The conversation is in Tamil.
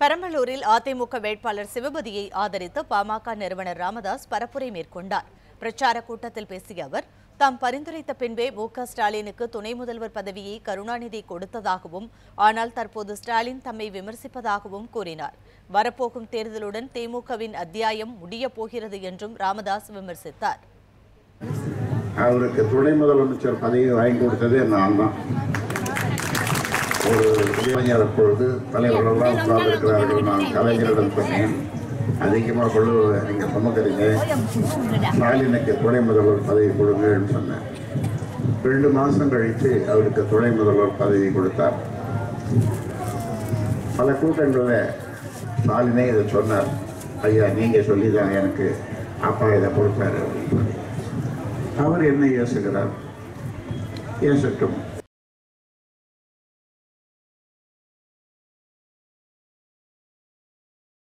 பெரம்பலூரில் அதிமுக வேட்பாளர் சிவபதியை ஆதரித்து பாமக நிறுவனர் ராமதாஸ் பரப்புரை மேற்கொண்டார். பிரச்சார கூட்டத்தில் பேசிய அவர் தாம் பரிந்துரைத்த பின்பே மு ஸ்டாலினுக்கு துணை முதல்வர் பதவியை கருணாநிதி கொடுத்ததாகவும் ஆனால் தற்போது ஸ்டாலின் தம்மை விமர்சிப்பதாகவும் கூறினார். வரப்போகும் தேர்தலுடன் திமுகவின் அத்தியாயம் முடிய போகிறது என்றும் ராமதாஸ் விமர்சித்தார். அவருக்கு துணை முதலமைச்சர் பதவி வாங்கி கொடுத்ததே நான் தான். ஒரு இளைஞர் அப்பொழுது தலைவர்களெல்லாம் உட்கார்ந்திருக்கிறார்கள் நான் கலைஞரிடம் சொன்னேன். அதிகமாக கொள்ளு நீங்கள் சுமக்கிறீங்க ஸ்டாலினுக்கு துணை முதல்வர் பதவி கொடுங்கன்னு சொன்னேன். ரெண்டு மாதம் கழித்து அவருக்கு துணை முதல்வர் பதவி கொடுத்தார். பல கூட்டங்களில் ஸ்டாலினே இதை சொன்னார். ஐயா நீங்கள் சொல்லி தான் எனக்கு அப்பா இதை கொடுத்தாரு. அப்படின்னு சொல்லி அவர் என்ன ஏசுகிறார் ஏசட்டும்